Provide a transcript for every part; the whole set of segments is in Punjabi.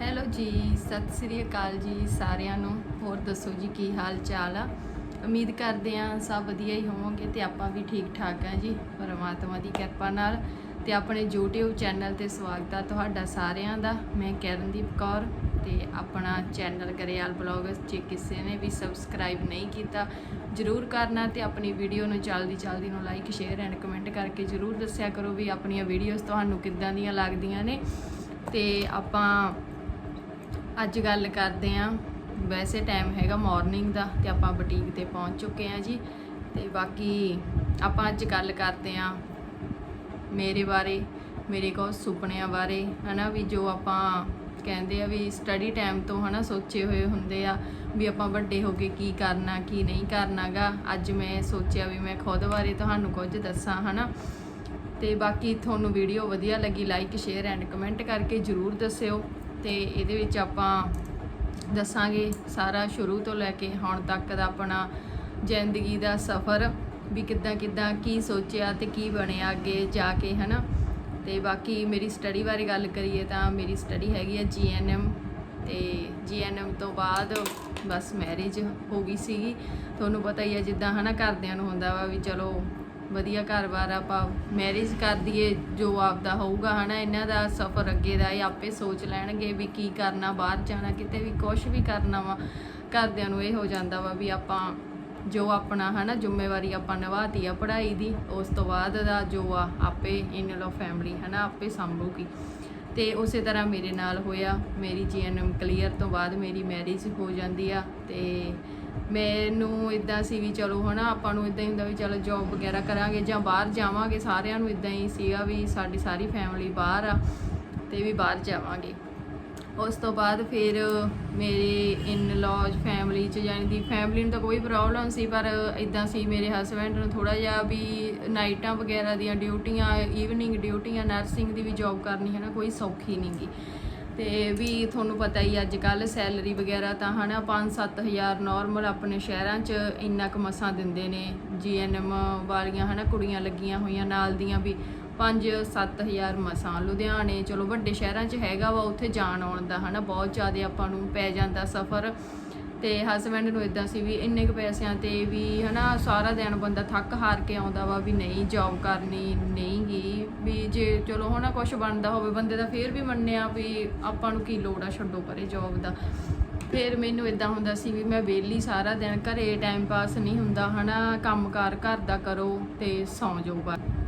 ਹੈਲੋ ਜੀ, ਸਤਿ ਸ੍ਰੀ ਅਕਾਲ ਜੀ ਸਾਰਿਆਂ ਨੂੰ। ਹੋਰ ਦੱਸੋ ਜੀ, ਕੀ ਹਾਲ ਚਾਲ ਆ? ਉਮੀਦ ਕਰਦੇ ਆ ਸਭ ਵਧੀਆ ਹੀ ਹੋਵੋਗੇ ਤੇ ਆਪਾਂ ਵੀ ਠੀਕ ਠਾਕ ਆ ਜੀ, ਪਰਮਾਤਮਾ ਦੀ ਕਿਰਪਾ ਨਾਲ। ਤੇ ਆਪਣੇ YouTube ਚੈਨਲ ਤੇ ਸਵਾਗਤ ਆ ਤੁਹਾਡਾ ਸਾਰਿਆਂ ਦਾ। ਮੈਂ ਕਰਨਦੀਪ ਕੌਰ ਤੇ ਆਪਣਾ ਚੈਨਲ ਗਰੇਵਾਲ ਬਲੌਗਸ ਜੇ ਕਿਸੇ ਨੇ ਵੀ ਸਬਸਕ੍ਰਾਈਬ ਨਹੀਂ ਕੀਤਾ, ਜਰੂਰ ਕਰਨਾ ਤੇ ਆਪਣੀ ਵੀਡੀਓ ਨੂੰ ਜਲਦੀ ਜਲਦੀ ਨੂੰ ਲਾਈਕ, ਸ਼ੇਅਰ ਐਂਡ ਕਮੈਂਟ ਕਰਕੇ ਜਰੂਰ ਦੱਸਿਆ ਕਰੋ ਵੀ ਆਪਣੀਆਂ ਵੀਡੀਓਜ਼ ਤੁਹਾਨੂੰ ਕਿੱਦਾਂ ਦੀਆਂ ਲੱਗਦੀਆਂ ਨੇ। ਤੇ ਆਪਾਂ ਅੱਜ ਗੱਲ ਕਰਦੇ ਆਂ। ਵੈਸੇ ਟਾਈਮ ਹੈਗਾ ਮਾਰਨਿੰਗ ਦਾ ਤੇ ਆਪਾਂ ਬੁਟੀਕ ਤੇ ਪਹੁੰਚ ਚੁੱਕੇ ਆਂ ਜੀ। ਤੇ ਬਾਕੀ ਆਪਾਂ ਅੱਜ ਗੱਲ ਕਰਦੇ ਆਂ ਮੇਰੇ ਬਾਰੇ, ਮੇਰੇ ਕੋਲ ਸੁਪਨਿਆਂ ਬਾਰੇ, ਹਨਾ ਵੀ ਜੋ ਆਪਾਂ ਕਹਿੰਦੇ ਆ ਵੀ ਸਟੱਡੀ ਟਾਈਮ ਤੋਂ ਹਨਾ ਸੋਚੇ ਹੋਏ ਹੁੰਦੇ ਆ ਵੀ ਆਪਾਂ ਵੱਡੇ ਹੋ ਕੇ ਕੀ ਕਰਨਾ, ਕੀ ਨਹੀਂ ਕਰਨਾਗਾ। ਅੱਜ ਮੈਂ ਸੋਚਿਆ ਵੀ ਮੈਂ ਖੁਦ ਬਾਰੇ ਤੁਹਾਨੂੰ ਕੁਝ ਦੱਸਾਂ, ਹਨਾ। ਤੇ ਬਾਕੀ ਤੁਹਾਨੂੰ ਵੀਡੀਓ ਵਧੀਆ ਲੱਗੀ ਲਾਈਕ ਸ਼ੇਅਰ ਐਂਡ ਕਮੈਂਟ ਕਰਕੇ ਜਰੂਰ ਦੱਸਿਓ। ਤੇ ਇਹਦੇ ਵਿੱਚ ਆਪਾਂ ਦੱਸਾਂਗੇ ਸਾਰਾ ਸ਼ੁਰੂ ਤੋਂ ਲੈ ਕੇ ਹੁਣ ਤੱਕ ਦਾ ਆਪਣਾ ਜ਼ਿੰਦਗੀ ਦਾ ਸਫ਼ਰ, ਵੀ ਕਿੱਦਾਂ ਕਿੱਦਾਂ ਕੀ ਸੋਚਿਆ ਤੇ ਕੀ ਬਣਿਆ ਅੱਗੇ ਜਾ ਕੇ, ਹਨਾ? ਤੇ ਬਾਕੀ ਮੇਰੀ ਸਟੱਡੀ ਬਾਰੇ ਗੱਲ ਕਰੀਏ ਤਾਂ ਮੇਰੀ ਸਟੱਡੀ ਹੈਗੀ ਹੈ ਜੀਐਨਐਮ ਤੇ ਜੀਐਨਐਮ ਤੋਂ ਬਾਅਦ ਬਸ ਮੈਰਿਜ ਹੋ ਗਈ ਸੀਗੀ। ਤੁਹਾਨੂੰ ਪਤਾ ਹੀ ਹੈ ਜਿੱਦਾਂ, ਹਨਾ, ਘਰਦਿਆਂ ਨੂੰ ਹੁੰਦਾ ਵਾ ਵੀ ਚਲੋ ਵਧੀਆ ਘਰ-ਬਾਰ ਆਪਾਂ ਮੈਰਿਜ ਕਰ ਦਈਏ, ਜੋ ਆਪਦਾ ਹੋਊਗਾ, ਹਨਾ, ਇਹਨਾਂ ਦਾ ਸਫ਼ਰ ਅੱਗੇ ਦਾ ਇਹ ਆਪੇ ਸੋਚ ਲੈਣਗੇ ਵੀ ਕੀ ਕਰਨਾ, ਬਾਹਰ ਜਾਣਾ, ਕਿਤੇ ਵੀ ਕੁਝ ਵੀ ਕਰਨਾ ਵਾ, ਘਰਦਿਆਂ ਨੂੰ ਇਹ ਹੋ ਜਾਂਦਾ ਵਾ ਵੀ ਆਪਾਂ ਜੋ ਆਪਣਾ, ਹਨਾ, ਜ਼ਿੰਮੇਵਾਰੀ ਆਪਾਂ ਨਿਭਾਤੀ ਆ ਪੜ੍ਹਾਈ ਦੀ, ਉਸ ਤੋਂ ਬਾਅਦ ਦਾ ਜੋ ਆ ਆਪੇ ਇਨ ਲੋ ਫੈਮਿਲੀ ਹਨਾ, ਆਪੇ ਸੰਭੂਗੀ। ਤੇ ਉਸੇ ਤਰ੍ਹਾਂ ਮੇਰੇ ਨਾਲ ਹੋਇਆ, ਮੇਰੀ ਜੀਐਨਐਮ ਕਲੀਅਰ ਤੋਂ ਬਾਅਦ ਮੇਰੀ ਮੈਰਿਜ ਹੋ ਜਾਂਦੀ ਆ ਤੇ ਮੈਨੂੰ ਇਦਾਂ ਸੀ ਵੀ ਚਲੋ ਹਨਾ, ਆਪਾਂ ਨੂੰ ਇਦਾਂ ਹੀ ਹੁੰਦਾ ਵੀ ਚਲੋ ਜੌਬ ਵਗੈਰਾ ਕਰਾਂਗੇ ਜਾਂ ਬਾਹਰ ਜਾਵਾਂਗੇ, ਸਾਰਿਆਂ ਨੂੰ ਇਦਾਂ ਹੀ ਸੀਗਾ ਵੀ ਸਾਡੀ ਸਾਰੀ ਫੈਮਿਲੀ ਬਾਹਰ ਆ ਤੇ ਵੀ ਬਾਹਰ ਜਾਵਾਂਗੇ। ਉਸ ਤੋਂ ਬਾਅਦ ਫਿਰ ਮੇਰੇ ਇਨ ਲॉज ਫੈਮਿਲੀ ਚ ਯਾਨੀ ਦੀ ਫੈਮਿਲੀ ਨੂੰ ਤਾਂ ਕੋਈ ਪ੍ਰੋਬਲਮ ਸੀ, ਪਰ ਇਦਾਂ ਸੀ ਮੇਰੇ ਹਸਬੰਡ ਨੂੰ ਥੋੜਾ ਜਿਹਾ ਵੀ ਨਾਈਟਾਂ ਵਗੈਰਾ ਦੀਆਂ ਡਿਊਟੀਆਂ ਈਵਨਿੰਗ ਡਿਊਟੀਆਂ ਨਰਸਿੰਗ ਦੀ ਵੀ ਜੌਬ ਕਰਨੀ ਹੈ ਨਾ ਕੋਈ ਸੌਖੀ ਨਹੀਂਗੀ ਤੇ ਵੀ ਤੁਹਾਨੂੰ ਪਤਾ ਹੀ ਅੱਜ ਕੱਲ ਸੈਲਰੀ ਵਗੈਰਾ ਤਾਂ ਹਨਾ 5-7000 ਨਾਰਮਲ ਆਪਣੇ ਸ਼ਹਿਰਾਂ 'ਚ ਇੰਨਾ ਕੁ ਮਸਾਂ ਦਿੰਦੇ ਨੇ ਜੀਐਨਐਮ ਵਾਲੀਆਂ ਹਨਾ ਕੁੜੀਆਂ ਲੱਗੀਆਂ ਹੋਈਆਂ ਨਾਲ ਦੀਆਂ ਵੀ 5-7000 ਮਸਾਂ ਲੁਧਿਆਣੇ, ਚਲੋ ਵੱਡੇ ਸ਼ਹਿਰਾਂ 'ਚ ਹੈਗਾ ਵਾ, ਉੱਥੇ ਜਾਣ ਆਉਣ ਦਾ ਹਨਾ ਬਹੁਤ ਜ਼ਿਆਦਾ ਆਪਾਂ ਨੂੰ ਪੈ ਜਾਂਦਾ ਸਫ਼ਰ। ਤੇ ਹਸਬੰਡ ਨੂੰ ਇਦਾਂ ਸੀ ਵੀ ਇੰਨੇ ਕੁ ਪੈਸਿਆਂ ਤੇ ਵੀ ਹਨਾ ਸਾਰਾ ਦਿਨ ਬੰਦਾ ਥੱਕ ਹਾਰ ਕੇ ਆਉਂਦਾ ਵਾ ਵੀ ਨਹੀਂ ਜੌਬ ਕਰਨੀ, ਨਹੀਂ ਗੀ, ਵੀ ਜੇ ਚਲੋ ਹਨਾ ਕੁਝ ਬਣਦਾ ਹੋਵੇ ਬੰਦੇ ਦਾ ਫੇਰ ਵੀ ਮੰਨਿਆ ਵੀ ਆਪਾਂ ਨੂੰ ਕੀ ਲੋੜ ਆ ਛੱਡੋ ਪਰੇ ਜੌਬ ਦਾ। ਫਿਰ ਮੈਨੂੰ ਇਦਾਂ ਹੁੰਦਾ ਸੀ ਵੀ ਮੈਂ ਵਿਹਲੀ ਸਾਰਾ ਦਿਨ ਘਰੇ ਟਾਈਮ ਪਾਸ ਨਹੀਂ ਹੁੰਦਾ ਹਨਾ ਕੰਮਕਾਰ ਘਰ ਦਾ ਕਰੋ ਤੇ ਸੌਂ ਜਾਓ ਬਸ।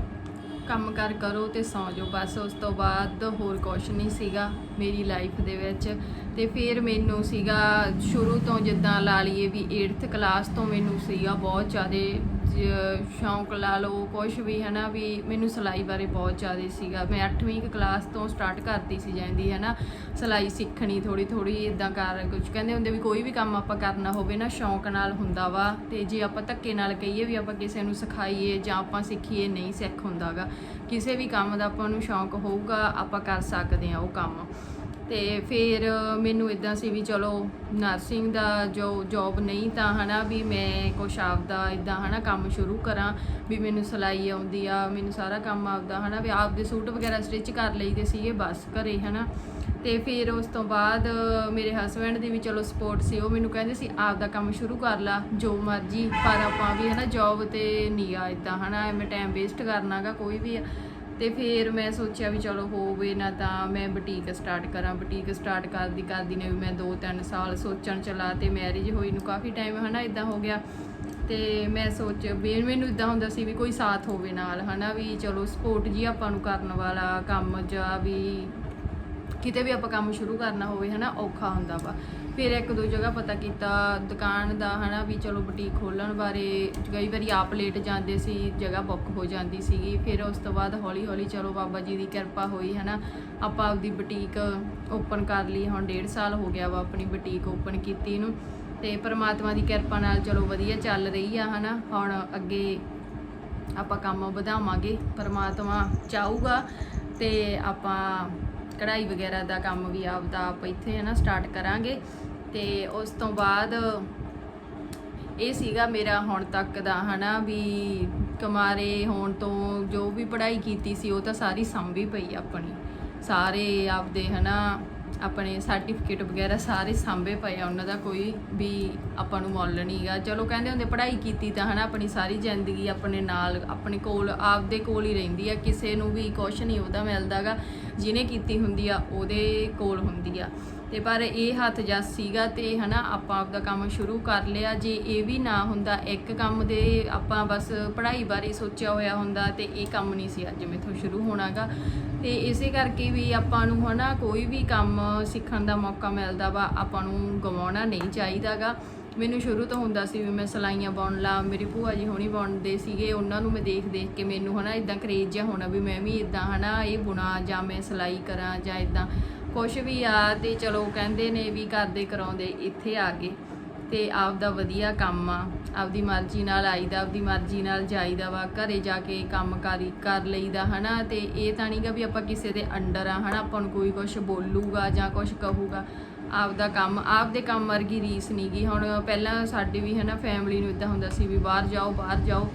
ਕੰਮ ਕਰ ਕਰੋ ਤੇ ਸੌਂ ਜਾਓ। ਬਸ ਉਸ ਤੋਂ ਬਾਅਦ ਹੋਰ ਕੁਝ ਨਹੀਂ ਸੀਗਾ ਮੇਰੀ ਲਾਈਫ ਦੇ ਵਿੱਚ। ਤੇ ਫਿਰ ਮੈਨੂੰ ਸੀਗਾ ਸ਼ੁਰੂ ਤੋਂ ਜਿੱਦਾਂ ਲਾ ਲਈਏ ਵੀ 8th ਕਲਾਸ ਤੋਂ ਮੈਨੂੰ ਸੀਗਾ ਬਹੁਤ ਜ਼ਿਆਦਾ ਸ਼ੌਂਕ ਲਾ ਲਓ ਕੁਝ ਵੀ ਹਨਾ ਵੀ ਮੈਨੂੰ ਸਿਲਾਈ ਬਾਰੇ ਬਹੁਤ ਜ਼ਿਆਦਾ ਸੀਗਾ। ਮੈਂ 8ਵੀਂ ਕਲਾਸ ਤੋਂ ਸਟਾਰਟ ਕਰਤੀ ਸੀ ਜਾਂਦੀ ਹਨਾ ਸਿਲਾਈ ਸਿੱਖਣੀ ਥੋੜੀ ਥੋੜੀ ਇਦਾਂ ਕਰ ਕੁਝ ਕਹਿੰਦੇ ਹੁੰਦੇ ਵੀ ਕੋਈ ਵੀ ਕੰਮ ਆਪਾਂ ਕਰਨਾ ਹੋਵੇ ਨਾ, ਸ਼ੌਂਕ ਨਾਲ ਹੁੰਦਾ ਵਾ। ਤੇ ਜੇ ਆਪਾਂ ਧੱਕੇ ਨਾਲ ਕਹੀਏ ਵੀ ਆਪਾਂ ਕਿਸੇ ਨੂੰ ਸਿਖਾਈਏ ਜਾਂ ਆਪਾਂ ਸਿੱਖੀਏ, ਨਹੀਂ ਸਿੱਖ ਹੁੰਦਾਗਾ ਕਿਸੇ ਵੀ ਕੰਮ ਦਾ ਆਪਾਂ ਨੂੰ ਸ਼ੌਂਕ ਹੋਊਗਾ, ਆਪਾਂ ਕਰ ਸਕਦੇ ਆ ਉਹ ਕੰਮ। ਤੇ ਫਿਰ ਮੈਨੂੰ ਇਦਾਂ ਸੀ ਵੀ ਚਲੋ ਨਰਸਿੰਗ ਦਾ ਜੋ ਜੌਬ ਨਹੀਂ ਤਾਂ ਹਨਾ ਵੀ ਮੈਂ ਕੁਛ ਆਪਦਾ ਇਦਾਂ ਹਨਾ ਕੰਮ ਸ਼ੁਰੂ ਕਰਾਂ ਵੀ ਮੈਨੂੰ ਸਿਲਾਈ ਆਉਂਦੀ ਆ, ਮੈਨੂੰ ਸਾਰਾ ਕੰਮ ਆਪਦਾ ਹਨਾ ਵੀ ਆਪਦੇ ਸੂਟ ਵਗੈਰਾ ਸਟਿਚ ਕਰ ਲਈਦੇ ਸੀਗੇ ਬਸ ਘਰੇ ਹਨਾ। ਤੇ ਫਿਰ ਉਸ ਤੋਂ ਬਾਅਦ ਮੇਰੇ ਹਸਬੰਡ ਦੀ ਵੀ ਚਲੋ ਸਪੋਰਟ ਸੀ, ਉਹ ਮੈਨੂੰ ਕਹਿੰਦੇ ਸੀ ਆਪਦਾ ਕੰਮ ਸ਼ੁਰੂ ਕਰ ਲਾ, ਜੋ ਮਰਜ਼ੀ ਪਰ ਆਪਾਂ ਵੀ ਹਨਾ ਜੌਬ ਤੇ ਨਹੀਂ ਆ ਇਦਾਂ ਹਨਾ, ਐਵੇਂ ਟਾਈਮ ਵੇਸਟ ਕਰਨਾਗਾ ਕੋਈ ਵੀ ਆ। ਤੇ ਫਿਰ ਮੈਂ ਸੋਚਿਆ ਵੀ ਚਲੋ ਹੋਵੇ, ਨਾ ਤਾਂ ਮੈਂ ਬੁਟੀਕ ਸਟਾਰਟ ਕਰਾਂ। ਬੁਟੀਕ ਸਟਾਰਟ ਕਰਦੀ ਕਰਦੀ ਨੇ ਵੀ ਮੈਂ 2-3 ਸਾਲ ਸੋਚਣ ਚਲਾ ਤੇ ਮੈਰਿਜ ਹੋਈ ਨੂੰ ਕਾਫੀ ਟਾਈਮ ਹਨਾ ਇਦਾਂ ਹੋ ਗਿਆ। ਤੇ ਮੈਂ ਸੋਚ ਵੀ ਮੈਨੂੰ ਇਦਾਂ ਹੁੰਦਾ ਸੀ ਵੀ ਕੋਈ ਸਾਥ ਹੋਵੇ ਨਾਲ ਹਨਾ, ਵੀ ਚਲੋ ਸਪੋਰਟ ਜੀ ਆਪਾਂ ਨੂੰ ਕਰਨ ਵਾਲਾ ਕੰਮ ਜਾਂ ਵੀ ਕਿਤੇ ਵੀ ਆਪਾਂ ਕੰਮ ਸ਼ੁਰੂ ਕਰਨਾ ਹੋਵੇ, ਹਨਾ, ਔਖਾ ਹੁੰਦਾ ਵਾ। ਫਿਰ ਇੱਕ ਦੋ ਜਗ੍ਹਾ ਪਤਾ ਕੀਤਾ, ਦੁਕਾਨ ਦਾ, ਹਨਾ, ਵੀ ਚਲੋ ਬੁਟੀਕ ਖੋਲਣ ਬਾਰੇ ਕਈ ਵਾਰੀ ਆਪ ਲੇਟ ਜਾਂਦੇ ਸੀ, ਜਗ੍ਹਾ ਬੁੱਕ ਹੋ ਜਾਂਦੀ ਸੀਗੀ। ਫਿਰ ਉਸ ਤੋਂ ਬਾਅਦ ਹੌਲੀ ਹੌਲੀ ਚਲੋ ਬਾਬਾ ਜੀ ਦੀ ਕਿਰਪਾ ਹੋਈ, ਹਨਾ, ਆਪਾਂ ਆਪਦੀ ਬੁਟੀਕ ਓਪਨ ਕਰ ਲਈ। ਹੁਣ 1.5 ਸਾਲ ਹੋ ਗਿਆ ਵਾ ਆਪਣੀ ਬੁਟੀਕ ਓਪਨ ਕੀਤੀ ਨੂੰ। ਤੇ ਪ੍ਰਮਾਤਮਾ ਦੀ ਕਿਰਪਾ ਨਾਲ ਚਲੋ ਵਧੀਆ ਚੱਲ ਰਹੀ ਆ, ਹਨਾ। ਹੁਣ ਅੱਗੇ ਆਪਾਂ ਕੰਮ ਵਧਾਵਾਂਗੇ, ਪ੍ਰਮਾਤਮਾ ਚਾਹੂਗਾ ਤੇ ਆਪਾਂ ਕਢਾਈ ਵਗੈਰਾ ਦਾ ਕੰਮ ਵੀ ਆਪਦਾ ਆਪ ਇੱਥੇ ਹੈ ਨਾ ਸਟਾਰਟ ਕਰਾਂਗੇ। ਤੇ ਉਸ ਤੋਂ ਬਾਅਦ ਇਹ ਸੀਗਾ ਮੇਰਾ ਹੁਣ ਤੱਕ ਦਾ ਹਨਾ ਵੀ ਕਮਾਰੇ ਹੋਣ ਤੋਂ ਜੋ ਵੀ ਪੜ੍ਹਾਈ ਕੀਤੀ ਸੀ ਉਹ ਤਾਂ ਸਾਰੀ ਸੰਭੀ ਪਈ ਆਪਣੀ। ਸਾਰੇ ਆਪਦੇ ਹਨਾ ਆਪਣੇ ਸਰਟੀਫਿਕੇਟ ਵਗੈਰਾ ਸਾਰੇ ਸਾਂਭੇ ਪਏ ਆ, ਉਹਨਾਂ ਦਾ ਕੋਈ ਵੀ ਆਪਾਂ ਨੂੰ ਮੁੱਲ ਨਹੀਂਗਾ ਚਲੋ ਕਹਿੰਦੇ ਹੁੰਦੇ ਪੜ੍ਹਾਈ ਕੀਤੀ ਤਾਂ ਹਨਾ, ਆਪਣੀ ਸਾਰੀ ਜ਼ਿੰਦਗੀ ਆਪਣੇ ਨਾਲ, ਆਪਣੇ ਕੋਲ, ਆਪਦੇ ਕੋਲ ਹੀ ਰਹਿੰਦੀ ਆ, ਕਿਸੇ ਨੂੰ ਵੀ ਕੁਛ ਨਹੀਂ ਉਹਦਾ ਮਿਲਦਾਗਾ ਜਿਹਨੇ ਕੀਤੀ ਹੁੰਦੀ ਆ, ਉਹਦੇ ਕੋਲ ਹੁੰਦੀ ਆ। ਤੇ ਪਰ ਇਹ ਹੱਥ ਜਸ ਸੀਗਾ ਤੇ ਹਨਾ ਆਪਾਂ ਆਪਦਾ ਕੰਮ ਸ਼ੁਰੂ ਕਰ ਲਿਆ। ਜੇ ਇਹ ਵੀ ਨਾ ਹੁੰਦਾ, ਇੱਕ ਕੰਮ ਦੇ ਆਪਾਂ ਬਸ ਪੜ੍ਹਾਈ ਬਾਰੇ ਸੋਚਿਆ ਹੋਇਆ ਹੁੰਦਾ ਤੇ ਇਹ ਕੰਮ ਨਹੀਂ ਸੀ ਅੱਜ ਮੇਥੋਂ ਸ਼ੁਰੂ ਹੋਣਾਗਾ। ਤੇ ਇਸੇ ਕਰਕੇ ਵੀ ਆਪਾਂ ਨੂੰ ਹਨਾ ਕੋਈ ਵੀ ਕੰਮ ਸਿੱਖਣ ਦਾ ਮੌਕਾ ਮਿਲਦਾ ਵਾ, ਆਪਾਂ ਨੂੰ ਗਵਾਉਣਾ ਨਹੀਂ ਚਾਹੀਦਾਗਾ। ਮੈਨੂੰ ਸ਼ੁਰੂ ਤੋਂ ਹੁੰਦਾ ਸੀ ਵੀ ਮੈਂ ਸਲਾਈਆਂ ਬੁਣ ਲਾ, ਮੇਰੀ ਭੂਆ ਜੀ ਹੋਣੀ ਬੁਣਦੇ ਸੀਗੇ, ਉਹਨਾਂ ਨੂੰ ਮੈਂ ਦੇਖ ਦੇਖ ਕੇ ਮੈਨੂੰ ਹਨਾ ਇਦਾਂ ਕਰੇਜ ਜਿਹਾ ਹੋਣਾ ਵੀ ਮੈਂ ਵੀ ਇਦਾਂ ਹਨਾ ਇਹ ਬੁਣਾ ਜਾਂ ਮੈਂ ਸਲਾਈ ਕਰਾਂ ਜਾਂ ਇਦਾਂ ਕੁਛ ਵੀ ਆ ਤੇ ਚਲੋ ਕਹਿੰਦੇ ਨੇ ਵੀ ਕਰਦੇ ਕਰਾਉਂਦੇ ਇੱਥੇ ਆ ਗਏ ਤੇ ਆਪਦਾ ਵਧੀਆ ਕੰਮ ਆ, ਆਪਦੀ ਮਰਜ਼ੀ ਨਾਲ ਆਈਦਾ, ਆਪਦੀ ਮਰਜ਼ੀ ਨਾਲ ਜਾਈਦਾ ਵਾ, ਘਰੇ ਜਾ ਕੇ ਕੰਮ ਕਰੀ, ਕਰ ਲਈਦਾ ਹਨਾ ਤੇ ਇਹ ਤਾਂ ਨਹੀਂਗਾ ਵੀ ਆਪਾਂ ਕਿਸੇ ਦੇ ਅੰਡਰ ਆ ਹਨਾ, ਆਪਾਂ ਨੂੰ ਕੋਈ ਕੁਝ ਬੋਲੂਗਾ ਜਾਂ ਕੁਝ ਕਹੂਗਾ। ਆਪਦਾ ਕੰਮ, ਆਪਦੇ ਕੰਮ ਵਰਗੀ ਰੀਸ ਨਹੀਂਗੀ ਹੁਣ ਪਹਿਲਾਂ ਸਾਡੀ ਵੀ ਹਨਾ ਫੈਮਿਲੀ ਨੂੰ ਇਦਾਂ ਹੁੰਦਾ ਸੀ ਵੀ ਬਾਹਰ ਜਾਓ ਬਾਹਰ ਜਾਓ।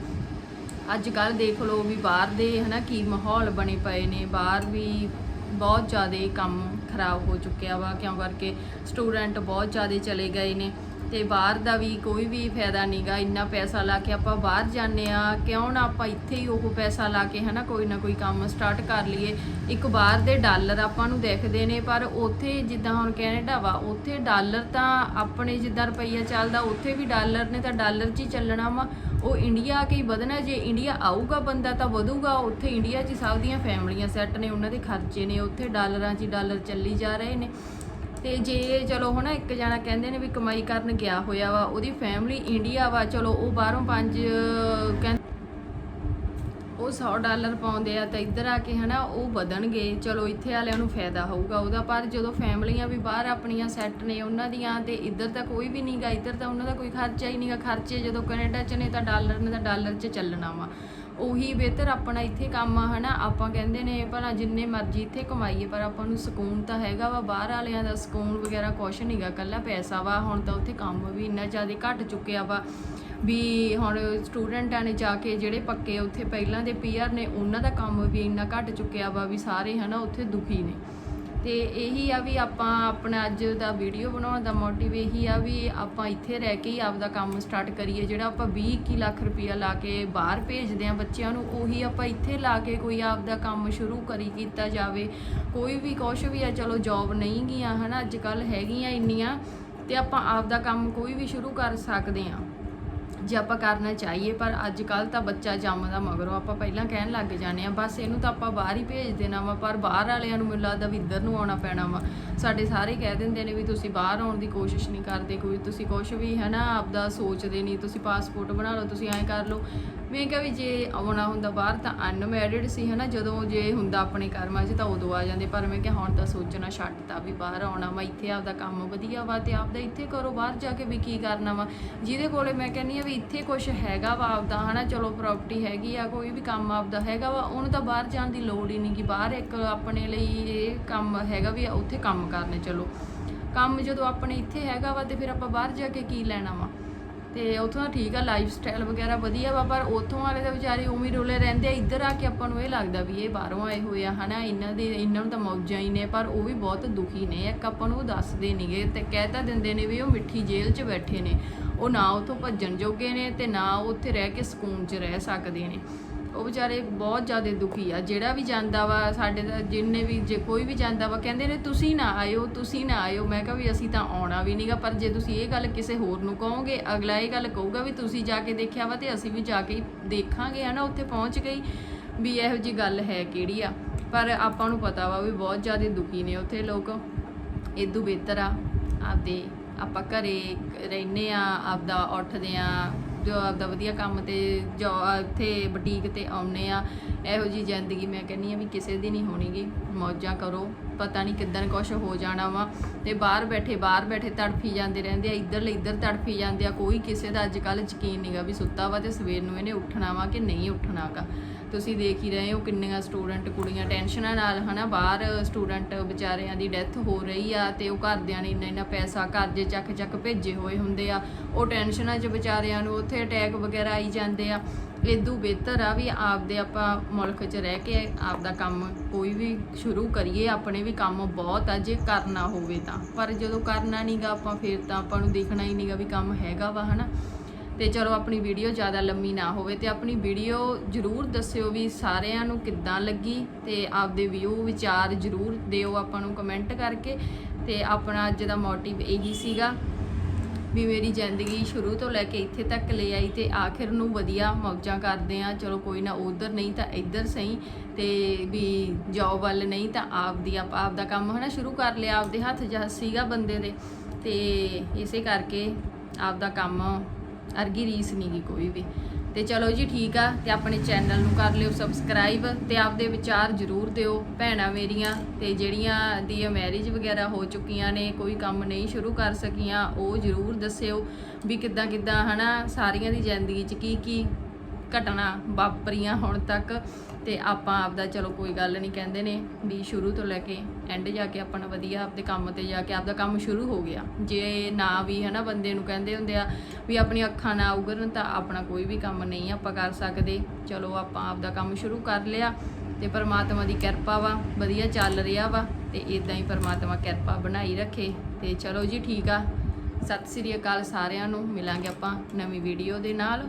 ਅੱਜ ਕੱਲ ਦੇਖ ਲਓ ਵੀ ਬਾਹਰ ਦੇ ਹਨਾ ਕੀ ਮਾਹੌਲ ਬਣੇ ਪਏ ਨੇ। ਬਾਹਰ ਵੀ ਬਹੁਤ ਜ਼ਿਆਦਾ ਕੰਮ ਖਰਾਬ ਹੋ ਚੁੱਕਿਆ ਵਾ, ਕਿਉਂ ਕਰਕੇ? ਸਟੂਡੈਂਟ ਬਹੁਤ ਜ਼ਿਆਦਾ ਚਲੇ ਗਏ ਨੇ। ਤੇ ਬਾਹਰ ਦਾ ਵੀ ਕੋਈ ਵੀ ਫਾਇਦਾ ਨਹੀਂਗਾ ਇੰਨਾ ਪੈਸਾ ਲਾ ਕੇ ਆਪਾਂ ਬਾਹਰ ਜਾਂਦੇ ਆ ਕਿਉਂ ਨਾ ਆਪਾਂ ਇੱਥੇ ਹੀ ਉਹ ਪੈਸਾ ਲਾ ਕੇ ਹਨਾ ਕੋਈ ਨਾ ਕੋਈ ਕੰਮ ਸਟਾਰਟ ਕਰ ਲਈਏ। ਇੱਕ ਬਾਹਰ ਦੇ ਡਾਲਰ ਆਪਾਂ ਨੂੰ ਦਿਖਦੇ ਨੇ, ਪਰ ਉੱਥੇ ਜਿੱਦਾਂ ਹੁਣ ਕੈਨੇਡਾ ਵਾ, ਉੱਥੇ ਡਾਲਰ ਤਾਂ ਆਪਣੇ ਜਿੱਦਾਂ ਰੁਪਈਆ ਚੱਲਦਾ, ਉੱਥੇ ਵੀ ਡਾਲਰ ਨੇ ਤਾਂ ਡਾਲਰ 'ਚ ਹੀ ਚੱਲਣਾ ਵਾ। ਉਹ ਇੰਡੀਆ ਆ ਕੇ ਹੀ ਵਧਣਾ, ਜੇ ਇੰਡੀਆ ਆਊਗਾ ਬੰਦਾ ਤਾਂ ਵਧੂਗਾ, ਉੱਥੇ ਇੰਡੀਆ 'ਚ ਹੀ ਸਭ ਦੀਆਂ ਫੈਮਲੀਆਂ ਸੈੱਟ ਨੇ, ਉਹਨਾਂ ਦੇ ਖਰਚੇ ਨੇ, ਉੱਥੇ ਡਾਲਰਾਂ 'ਚ ਹੀ ਡਾਲਰ ਚੱਲੀ ਜਾ ਰਹੇ ਨੇ। ਤੇ ਜੇ ਚਲੋ ਹਨਾ, ਇੱਕ ਜਣਾ ਕਹਿੰਦੇ ਨੇ ਵੀ ਕਮਾਈ ਕਰਨ ਗਿਆ ਹੋਇਆ ਵਾ, ਉਹਦੀ ਫੈਮਿਲੀ ਇੰਡੀਆ ਵਾ, ਚਲੋ ਉਹ ਬਾਹਰੋਂ ਪੰਜ, ਕਹਿੰ- ਉਹ 100 ਡਾਲਰ ਪਾਉਂਦੇ ਆ ਤਾਂ ਇੱਧਰ ਆ ਕੇ ਹਨਾ, ਉਹ ਵਧਣਗੇ, ਚਲੋ ਇੱਥੇ ਵਾਲਿਆਂ ਨੂੰ ਫਾਇਦਾ ਹੋਊਗਾ ਉਹਦਾ, ਪਰ ਜਦੋਂ ਫੈਮਲੀਆਂ ਵੀ ਬਾਹਰ ਆਪਣੀਆਂ ਸੈੱਟ ਨੇ ਉਹਨਾਂ ਦੀਆਂ ਤੇ ਇੱਧਰ ਤਾਂ ਕੋਈ ਵੀ ਨਹੀਂਗਾ ਇੱਧਰ ਤਾਂ ਉਹਨਾਂ ਦਾ ਕੋਈ ਖਰਚਾ ਹੀ ਨਹੀਂਗਾ ਖਰਚੇ ਜਦੋਂ ਕੈਨੇਡਾ 'ਚ ਨੇ ਤਾਂ ਡਾਲਰ ਨੇ ਤਾਂ ਡਾਲਰ 'ਚ ਚੱਲਣਾ ਵਾ। ਉਹੀ ਬਿਹਤਰ ਆਪਣਾ ਇੱਥੇ ਕੰਮ ਆ, ਹਨਾ? ਆਪਾਂ ਕਹਿੰਦੇ ਨੇ, ਭਲਾ ਜਿੰਨੇ ਮਰਜ਼ੀ ਇੱਥੇ ਕਮਾਈਏ, ਪਰ ਆਪਾਂ ਨੂੰ ਸਕੂਨ ਤਾਂ ਹੈਗਾ ਵਾ, ਬਾਹਰ ਵਾਲਿਆਂ ਦਾ ਸਕੂਨ ਵਗੈਰਾ ਕੁਛ ਨਹੀਂਗਾ ਕੱਲਾ ਪੈਸਾ ਵਾ। ਹੁਣ ਤਾਂ ਉੱਥੇ ਕੰਮ ਵੀ ਇੰਨਾ ਜ਼ਿਆਦਾ ਘਟ ਚੁੱਕਿਆ ਵਾ ਵੀ ਹੁਣ ਸਟੂਡੈਂਟਾਂ ਨੇ ਜਾ ਕੇ ਜਿਹੜੇ ਪੱਕੇ ਉੱਥੇ ਪਹਿਲਾਂ ਦੇ ਪੀਆਰ ਨੇ, ਉਹਨਾਂ ਦਾ ਕੰਮ ਵੀ ਇੰਨਾ ਘਟ ਚੁੱਕਿਆ ਵਾ ਵੀ ਸਾਰੇ, ਹਨਾ, ਉੱਥੇ ਦੁਖੀ ਨੇ। ਤੇ ਇਹੀ ਆ ਵੀ ਆਪਾਂ ਆਪਣਾ ਅੱਜ ਦਾ ਵੀਡੀਓ ਬਣਾਉਣ ਦਾ ਮੋਟਿਵ ਇਹੀ ਆ ਵੀ ਆਪਾਂ ਇੱਥੇ ਰਹਿ ਕੇ ਹੀ ਆਪਦਾ ਕੰਮ ਸਟਾਰਟ ਕਰੀਏ। ਜਿਹੜਾ ਆਪਾਂ 20 21 ਲੱਖ ਰੁਪਇਆ ਲਾ ਕੇ ਬਾਹਰ ਭੇਜਦੇ ਆ ਬੱਚਿਆਂ ਨੂੰ, ਉਹੀ ਆਪਾਂ ਇੱਥੇ ਲਾ ਕੇ ਕੋਈ ਆਪਦਾ ਕੰਮ ਸ਼ੁਰੂ ਕਰੀ ਕੀਤਾ ਜਾਵੇ। ਕੋਈ ਵੀ ਕੁਛ ਵੀ ਆ, ਚਲੋ ਜੌਬ ਨਹੀਂ ਗੀਆਂ, ਹਨਾ ਅੱਜ ਕੱਲ ਹੈਗੀਆਂ ਇੰਨੀਆਂ, ਤੇ ਆਪਾਂ ਆਪਦਾ ਕੰਮ ਕੋਈ ਵੀ ਸ਼ੁਰੂ ਕਰ ਸਕਦੇ ਆ ਜੇ ਆਪਾਂ ਕਰਨਾ ਚਾਹੀਏ, ਪਰ ਅੱਜ ਕੱਲ ਤਾਂ ਬੱਚਾ ਜੰਮਦਾ ਮਗਰੋਂ ਆਪਾਂ ਪਹਿਲਾਂ ਕਹਿਣ ਲੱਗ ਜਾਂਦੇ ਆ ਬਸ ਇਹਨੂੰ ਤਾਂ ਆਪਾਂ ਬਾਹਰ ਹੀ ਭੇਜ ਦੇਣਾ ਵਾ, ਪਰ ਬਾਹਰ ਵਾਲਿਆਂ ਨੂੰ ਮੈਨੂੰ ਲੱਗਦਾ ਵੀ ਇੱਧਰ ਨੂੰ ਆਉਣਾ ਪੈਣਾ ਵਾ। ਸਾਡੇ ਸਾਰੇ ਕਹਿ ਦਿੰਦੇ ਨੇ ਵੀ ਤੁਸੀਂ ਬਾਹਰ ਆਉਣ ਦੀ ਕੋਸ਼ਿਸ਼ ਨਹੀਂ ਕਰਦੇ ਕੋਈ, ਤੁਸੀਂ ਕੁਝ ਵੀ ਹੈ ਨਾ, ਆਪਦਾ ਸੋਚਦੇ ਨਹੀਂ, ਤੁਸੀਂ ਪਾਸਪੋਰਟ ਬਣਾ ਲਓ, ਤੁਸੀਂ ਐਂ ਕਰ ਲਓ। ਮੈਂ ਕਿਹਾ ਵੀ ਜੇ ਆਉਣਾ ਹੁੰਦਾ ਬਾਹਰ ਤਾਂ ਅਨਮੈਰਿਡ ਸੀ ਹੈ ਨਾ ਜਦੋਂ ਜੇ ਹੁੰਦਾ ਆਪਣੇ ਕਰਮਾਂ 'ਚ ਤਾਂ ਉਦੋਂ ਆ ਜਾਂਦੇ, ਪਰ ਮੈਂ ਕਿਹਾ ਹੁਣ ਤਾਂ ਸੋਚਣਾ ਛੱਡਤਾ ਵੀ ਬਾਹਰ ਆਉਣਾ ਵਾ, ਇੱਥੇ ਆਪਦਾ ਕੰਮ ਵਧੀਆ ਵਾ ਤੇ ਆਪਦਾ ਇੱਥੇ ਕਰੋ, ਬਾਹਰ ਜਾ ਕੇ ਵੀ ਕੀ ਕਰਨਾ ਵਾ। ਜਿਹਦੇ ਕੋਲੇ ਮੈਂ ਕਹਿੰਨੀ ਆ ਵੀ ਇੱਥੇ ਕੁਝ ਹੈਗਾ ਵਾ ਆਪਦਾ, ਹਨਾ, ਚਲੋ ਪ੍ਰਾਪਰਟੀ ਹੈਗੀ ਆ, ਕੋਈ ਵੀ ਕੰਮ ਆਪਦਾ ਹੈਗਾ ਵਾ, ਉਹਨੂੰ ਤਾਂ ਬਾਹਰ ਜਾਣ ਦੀ ਲੋੜ ਹੀ ਨਹੀਂ ਕਿ ਬਾਹਰ ਇੱਕ ਆਪਣੇ ਲਈ ਇਹ ਕੰਮ ਹੈਗਾ ਵੀ ਉੱਥੇ ਕੰਮ ਕਰਨੇ, ਚਲੋ। ਕੰਮ ਜਦੋਂ ਆਪਣੇ ਇੱਥੇ ਹੈਗਾ ਵਾ ਤੇ ਫਿਰ ਆਪਾਂ ਬਾਹਰ ਜਾ ਕੇ ਕੀ ਲੈਣਾ ਵਾ? ਤੇ ਉੱਥੋਂ ਦਾ ਠੀਕ ਆ ਲਾਈਫ ਸਟਾਈਲ ਵਗੈਰਾ ਵਧੀਆ ਵਾ, ਪਰ ਉੱਥੋਂ ਵਾਲੇ ਤਾਂ ਵਿਚਾਰੇ ਉਵੇਂ ਰੋਲੇ ਰਹਿੰਦੇ ਆ। ਇੱਧਰ ਆ ਕੇ ਆਪਾਂ ਨੂੰ ਇਹ ਲੱਗਦਾ ਵੀ ਇਹ ਬਾਹਰੋਂ ਆਏ ਹੋਏ ਆ, ਹਨਾ? ਇਹਨਾਂ ਦੇ, ਇਹਨਾਂ ਨੂੰ ਤਾਂ ਮੌਜਾਂ ਹੀ ਨੇ, ਪਰ ਉਹ ਵੀ ਬਹੁਤ ਦੁਖੀ ਨੇ। ਇੱਕ ਆਪਾਂ ਨੂੰ ਉਹ ਦੱਸਦੇ ਨਹੀਂਗੇ ਤੇ ਕਹਿ ਤਾਂ ਦਿੰਦੇ ਨੇ ਵੀ ਉਹ ਮਿੱਠੀ ਜੇਲ੍ਹ 'ਚ ਬੈਠੇ ਨੇ। ਉਹ ਨਾ ਉੱਥੋਂ ਭੱਜਣ ਜੋਗੇ ਨੇ ਤੇ ਨਾ ਉਹ ਉੱਥੇ ਰਹਿ ਕੇ ਸਕੂਨ 'ਚ ਰਹਿ ਸਕਦੇ ਨੇ। ਉਹ ਵਿਚਾਰੇ ਬਹੁਤ ਜ਼ਿਆਦਾ ਦੁਖੀ ਆ। ਜਿਹੜਾ ਵੀ ਜਾਂਦਾ ਵਾ, ਸਾਡੇ ਦਾ ਜਿੰਨੇ ਵੀ, ਜੇ ਕੋਈ ਵੀ ਜਾਂਦਾ ਵਾ, ਕਹਿੰਦੇ ਨੇ, ਤੁਸੀਂ ਨਾ ਆਇਓ, ਤੁਸੀਂ ਨਾ ਆਇਓ। ਮੈਂ ਕਿਹਾ ਵੀ ਅਸੀਂ ਤਾਂ ਆਉਣਾ ਵੀ ਨਹੀਂਗਾ ਪਰ ਜੇ ਤੁਸੀਂ ਇਹ ਗੱਲ ਕਿਸੇ ਹੋਰ ਨੂੰ ਕਹੋਗੇ, ਅਗਲਾ ਇਹ ਗੱਲ ਕਹੂਗਾ ਵੀ ਤੁਸੀਂ ਜਾ ਕੇ ਦੇਖਿਆ ਵਾ ਤੇ ਅਸੀਂ ਵੀ ਜਾ ਕੇ ਹੀ ਦੇਖਾਂਗੇ, ਹਨਾ, ਉੱਥੇ ਪਹੁੰਚ ਗਈ ਵੀ ਇਹੋ ਜੀ ਗੱਲ ਹੈ ਕਿਹੜੀ ਆ। ਪਰ ਆਪਾਂ ਨੂੰ ਪਤਾ ਵਾ ਵੀ ਬਹੁਤ ਜ਼ਿਆਦਾ ਦੁਖੀ ਨੇ ਉੱਥੇ ਲੋਕ। ਇਦੋਂ ਬਿਹਤਰ ਆ। ਆਪਦੇ ਆਪਾਂ ਘਰੇ ਰਹਿੰਦੇ ਆ, ਆਪਦਾ ਉੱਠਦੇ ਆ ਜੋ ਆਪਦਾ ਵਧੀਆ ਕੰਮ ਤੇ ਜੋ ਇੱਥੇ ਬੁਟੀਕ ਤੇ ਆਉਨੇ ਆ, ਇਹੋ ਜੀ ਜ਼ਿੰਦਗੀ ਮੈਂ ਕਹਿੰਨੀ ਆ ਵੀ ਕਿਸੇ ਦੀ ਨਹੀਂ ਹੋਣੀਗੀ ਮੌਜਾਂ ਕਰੋ, ਪਤਾ ਨਹੀਂ ਕਿੱਦਣ ਕੁਛ ਹੋ ਜਾਣਾ ਵਾ ਤੇ ਬਾਹਰ ਬੈਠੇ ਬਾਹਰ ਬੈਠੇ ਤੜਫੀ ਜਾਂਦੇ ਰਹਿੰਦੇ ਆ, ਇੱਧਰ ਲਈ ਇੱਧਰ ਤੜਫੀ ਜਾਂਦੇ ਆ, ਕੋਈ ਕਿਸੇ ਦਾ ਅੱਜ ਕੱਲ ਯਕੀਨ ਨਹੀਂਗਾ ਵੀ ਸੁੱਤਾ ਵਾ ਤੇ ਸਵੇਰ ਨੂੰ ਇਹਨੇ ਉੱਠਣਾ ਵਾ ਕਿ ਨਹੀਂ ਉੱਠਣਾਗਾ ਤੁਸੀਂ ਦੇਖ ਹੀ ਰਹੇ ਹੋ ਕਿੰਨੀਆਂ ਸਟੂਡੈਂਟ ਕੁੜੀਆਂ ਟੈਨਸ਼ਨਾਂ ਨਾਲ ਹਨਾ ਬਾਹਰ ਸਟੂਡੈਂਟ ਵਿਚਾਰਿਆਂ ਦੀ ਡੈਥ ਹੋ ਰਹੀ ਆ ਤੇ ਉਹ ਘਰਦਿਆਂ ਨੇ ਇੰਨਾ ਇੰਨਾ ਪੈਸਾ ਕਰਜ਼ੇ ਚੱਕ ਚੱਕ ਭੇਜੇ ਹੋਏ ਹੁੰਦੇ ਆ, ਉਹ ਟੈਨਸ਼ਨਾਂ 'ਚ ਵਿਚਾਰਿਆਂ ਨੂੰ ਉੱਥੇ ਅਟੈਕ ਵਗੈਰਾ ਆਈ ਜਾਂਦੇ ਆ। ਇਦੋਂ ਬਿਹਤਰ ਆ ਵੀ ਆਪਦੇ ਆਪਾਂ ਮੁਲਕ 'ਚ ਰਹਿ ਕੇ ਆਪਦਾ ਕੰਮ ਕੋਈ ਵੀ ਸ਼ੁਰੂ ਕਰੀਏ, ਆਪਣੇ ਵੀ ਕੰਮ ਬਹੁਤ ਆ, ਜੇ ਕਰਨਾ ਹੋਵੇ ਤਾਂ। ਪਰ ਜਦੋਂ ਕਰਨਾ ਨਹੀਂਗਾ ਆਪਾਂ, ਫਿਰ ਤਾਂ ਆਪਾਂ ਨੂੰ ਦੇਖਣਾ ਹੀ ਨਹੀਂਗਾ ਵੀ ਕੰਮ ਹੈਗਾ ਵਾ, ਹਨਾ। ਤੇ ਚਲੋ ਆਪਣੀ ਵੀਡੀਓ ਜ਼ਿਆਦਾ ਲੰਮੀ ਨਾ ਹੋਵੇ ਤੇ ਆਪਣੀ ਵੀਡੀਓ ਜਰੂਰ ਦੱਸਿਓ ਵੀ ਸਾਰਿਆਂ ਨੂੰ ਕਿੱਦਾਂ ਲੱਗੀ ਤੇ ਆਪਦੇ ਵਿਊ ਵਿਚਾਰ ਜਰੂਰ ਦਿਓ ਆਪਾਂ ਨੂੰ ਕਮੈਂਟ ਕਰਕੇ ਤੇ ਆਪਣਾ ਅੱਜ ਦਾ ਮੋਟਿਵ ਇਹੀ ਸੀਗਾ ਵੀ ਮੇਰੀ ਜ਼ਿੰਦਗੀ ਸ਼ੁਰੂ ਤੋਂ ਲੈ ਕੇ ਇੱਥੇ ਤੱਕ ਲੈ ਆਈ ਤੇ ਆਖਿਰ ਨੂੰ ਵਧੀਆ ਮੌਜਾਂ ਕਰਦੇ ਆ ਚਲੋ ਕੋਈ ਨਾ ਉਧਰ ਨਹੀਂ ਤਾਂ ਇੱਧਰ ਸਹੀ ਤੇ ਵੀ ਜੌਬ ਵੱਲ ਨਹੀਂ ਤਾਂ ਆਪਦੀ ਆਪ ਆਪਦਾ ਕੰਮ ਹਨਾ ਸ਼ੁਰੂ ਕਰ ਲਿਆ, ਆਪਦੇ ਹੱਥ 'ਚ ਸੀਗਾ ਬੰਦੇ ਦੇ ਤੇ ਇਸੇ ਕਰਕੇ ਆਪਦਾ ਕੰਮ ਅਰਗੀ ਰੀਸ ਨਹੀਂ ਗੀ ਕੋਈ ਵੀ। ਤੇ ਚਲੋ ਜੀ ਠੀਕ ਆ ਤੇ ਆਪਣੇ ਚੈਨਲ ਨੂੰ ਕਰ ਲਿਓ ਸਬਸਕ੍ਰਾਈਬ ਤੇ ਆਪਦੇ ਵਿਚਾਰ ਜਰੂਰ ਦਿਓ ਭੈਣਾਂ ਮੇਰੀਆਂ ਤੇ ਜਿਹੜੀਆਂ ਦੀ ਮੈਰਿਜ ਵਗੈਰਾ ਹੋ ਚੁੱਕੀਆਂ ਨੇ, ਕੋਈ ਕੰਮ ਨਹੀਂ ਸ਼ੁਰੂ ਕਰ ਸਕੀਆਂ, ਉਹ ਜਰੂਰ ਦੱਸਿਓ ਵੀ ਕਿੱਦਾਂ ਕਿੱਦਾਂ ਹਨਾ ਸਾਰੀਆਂ ਦੀ ਜ਼ਿੰਦਗੀ 'ਚ ਕੀ ਕੀ ਘਟਨਾ ਵਾਪਰੀਆਂ ਹੁਣ ਤੱਕ। ਤੇ ਆਪਾਂ ਆਪਦਾ ਚਲੋ ਕੋਈ ਗੱਲ ਨਹੀਂ ਕਹਿੰਦੇ ਨੇ ਵੀ ਸ਼ੁਰੂ ਤੋਂ ਲੈ ਕੇ ਐਂਡ ਜਾ ਕੇ ਆਪਣਾ ਵਧੀਆ ਆਪਦੇ ਕੰਮ ਤੇ ਜਾ ਕੇ ਆਪਦਾ ਕੰਮ ਸ਼ੁਰੂ ਹੋ ਗਿਆ। ਜੇ ਨਾ ਵੀ ਹਨਾ ਬੰਦੇ ਨੂੰ ਕਹਿੰਦੇ ਹੁੰਦੇ ਆ ਵੀ ਆਪਣੀ ਅੱਖਾਂ ਨਾ ਉਗਰਨ ਤਾਂ ਆਪਣਾ ਕੋਈ ਵੀ ਕੰਮ ਨਹੀਂ ਆਪਾਂ ਕਰ ਸਕਦੇ। ਚਲੋ ਆਪਾਂ ਆਪਦਾ ਕੰਮ ਸ਼ੁਰੂ ਕਰ ਲਿਆ ਤੇ ਪਰਮਾਤਮਾ ਦੀ ਕਿਰਪਾ ਵਾ, ਵਧੀਆ ਚੱਲ ਰਿਹਾ ਵਾ ਤੇ ਇਦਾਂ ਹੀ ਪਰਮਾਤਮਾ ਕਿਰਪਾ ਬਣਾਈ ਰੱਖੇ ਤੇ ਚਲੋ ਜੀ ਠੀਕ ਆ। ਸਤਿ ਸ੍ਰੀ ਅਕਾਲ ਸਾਰਿਆਂ ਨੂੰ, ਮਿਲਾਂਗੇ ਆਪਾਂ ਨਵੀਂ ਵੀਡੀਓ ਦੇ ਨਾਲ।